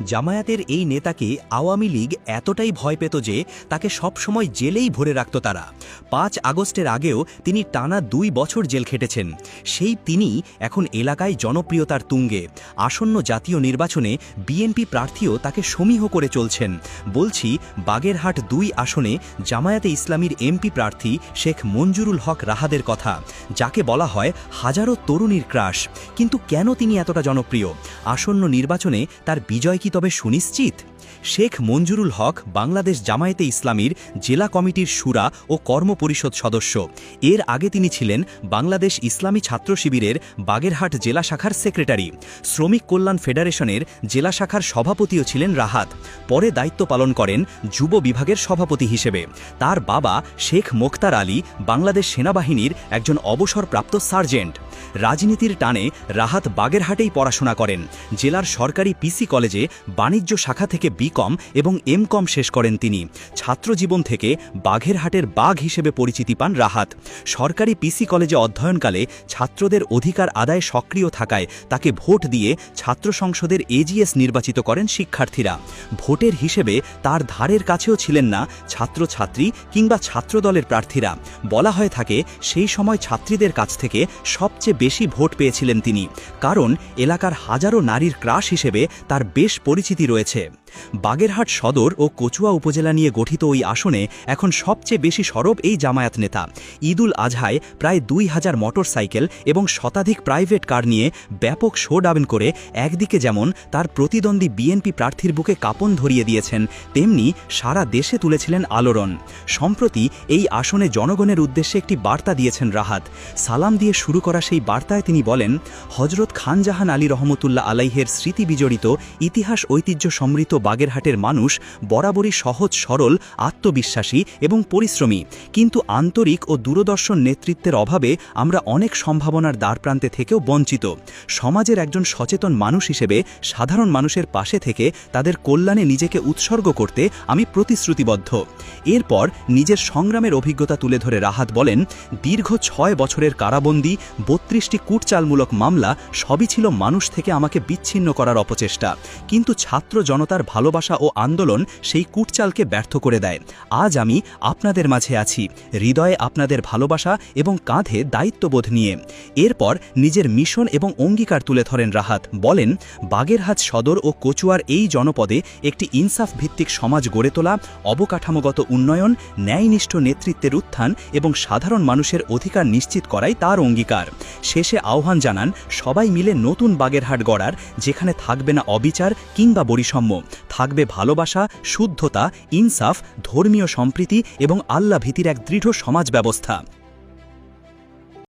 জামায়াতের এই নেতাকে আওয়ামী লীগ এতটাই ভয় পেত যে তাকে সবসময় জেলেই ভরে রাখত তারা। পাঁচ আগস্টের আগেও তিনি টানা দুই বছর জেল খেটেছেন। সেই তিনি এখন এলাকায় জনপ্রিয়তার তুঙ্গে। আসন্ন জাতীয় নির্বাচনে বিএনপি প্রার্থীও তাকে সমীহ করে চলছেন। বলছি, বাগেরহাট দুই আসনে জামায়াতে ইসলামীর এমপি প্রার্থী শেখ মঞ্জুরুল হক রাহাদের কথা, যাকে বলা হয় হাজারো তরুণীর ক্রাশ। কিন্তু কেন তিনি এতটা জনপ্রিয়? আসন্ন নির্বাচনে তার বিজয় কি তবে সুনিশ্চিত? শেখ মঞ্জুরুল হক বাংলাদেশ জামায়াতে ইসলামীর জেলা কমিটির সুরা ও কর্মপরিষদ সদস্য। এর আগে তিনি ছিলেন বাংলাদেশ ইসলামী ছাত্র শিবিরের বাগেরহাট জেলা শাখার সেক্রেটারি। শ্রমিক কল্যাণ ফেডারেশনের জেলা শাখার সভাপতিও ছিলেন রাহাত। পরে দায়িত্ব পালন করেন যুব বিভাগের সভাপতি হিসেবে। তার বাবা শেখ মোখতার আলী বাংলাদেশ সেনাবাহিনীর একজন অবসরপ্রাপ্ত সার্জেন্ট। রাজনীতির টানে রাহাত বাগেরহাটেই পড়াশোনা করেন। জেলার সরকারি পিসি কলেজে বাণিজ্য শাখা থেকে বিকম এবং এম কম শেষ করেন তিনি। ছাত্রজীবন থেকে বাঘেরহাটের বাঘ হিসেবে পরিচিতি পান রাহাত। সরকারি পিসি কলেজে অধ্যয়নকালে ছাত্রদের অধিকার আদায় সক্রিয় থাকায় তাকে ভোট দিয়ে ছাত্র সংসদের এজিএস নির্বাচিত করেন শিক্ষার্থীরা। ভোটের হিসেবে তার ধারের কাছেও ছিলেন না ছাত্রছাত্রী কিংবা ছাত্রদলের প্রার্থীরা। বলা হয়ে থাকে, সেই সময় ছাত্রীদের কাছ থেকে সবচেয়ে বেশি ভোট পেয়েছিলেন তিনি। কারণ এলাকার হাজারো নারীর ক্রাশ হিসেবে তার বেশ পরিচিতি রয়েছে। বাগেরহাট সদর ও কচুয়া উপজেলা নিয়ে গঠিত ওই আসনে এখন সবচেয়ে বেশি সরব এই জামায়াত নেতা। ঈদুল আজহায় প্রায় দুই হাজার মোটরসাইকেল এবং শতাধিক প্রাইভেট কার নিয়ে ব্যাপক শো ডাবেন করে একদিকে যেমন তার প্রতিদ্বন্দ্বী বিএনপি প্রার্থীর বুকে কাপন ধরিয়ে দিয়েছেন, তেমনি সারা দেশে তুলেছিলেন আলোড়ন। সম্প্রতি এই আসনে জনগণের উদ্দেশ্যে একটি বার্তা দিয়েছেন রাহাত। সালাম দিয়ে শুরু করা সেই বার্তায় তিনি বলেন হজরত খানজাহান আলী রহমতুল্লাহ আলাইহের স্মৃতি বিজড়িত ইতিহাস ঐতিহ্য সমৃদ্ধ বাগেরহাটের মানুষ বরাবরই সহজ, সরল, আত্মবিশ্বাসী এবং পরিশ্রমী। কিন্তু আন্তরিক ও দূরদর্শন নেতৃত্বের অভাবে আমরা অনেক সম্ভাবনার দ্বারপ্রান্তে থেকেও বঞ্চিত। সমাজের একজন সচেতন মানুষ হিসেবে সাধারণ মানুষের পাশে থেকে তাদের কল্যাণে নিজেকে উৎসর্গ করতে আমি প্রতিশ্রুতিবদ্ধ। এরপর নিজের সংগ্রামের অভিজ্ঞতা তুলে ধরে রাহাত বলেন, দীর্ঘ ছয় বছরের কারাবন্দী, বত্রিশটি কূটচালমূলক মামলা, সবই ছিল মানুষ থেকে আমাকে বিচ্ছিন্ন করার অপচেষ্টা। কিন্তু ছাত্র জনতার ভালোবাসা ও আন্দোলন সেই কুটচালকে ব্যর্থ করে দেয়। আজ আমি আপনাদের মাঝে আছি। হৃদয়ে আপনাদের ভালোবাসা এবং কাঁধে দায়িত্ববোধ নিয়ে। এরপর নিজের মিশন এবং অঙ্গীকার তুলে ধরেন রাহাত। বলেন, বাগেরহাট সদর ও কচুয়ার এই জনপদে একটি ইনসাফ ভিত্তিক সমাজ গড়ে তোলা, অবকাঠামোগত উন্নয়ন, ন্যায়নিষ্ঠ নেতৃত্বের উত্থান এবং সাধারণ মানুষের অধিকার নিশ্চিত করাই তার অঙ্গীকার। শেষে আহ্বান জানান, সবাই মিলে নতুন বাগেরহাট গড়ার, যেখানে থাকবে না অবিচার কিংবা বৈষম্য থাকবে ভালোবাসা শুদ্ধতা ইনসাফ ধর্মীয় সম্প্রীতি এবং আল্লাভীতির এক দৃঢ় সমাজ ব্যবস্থা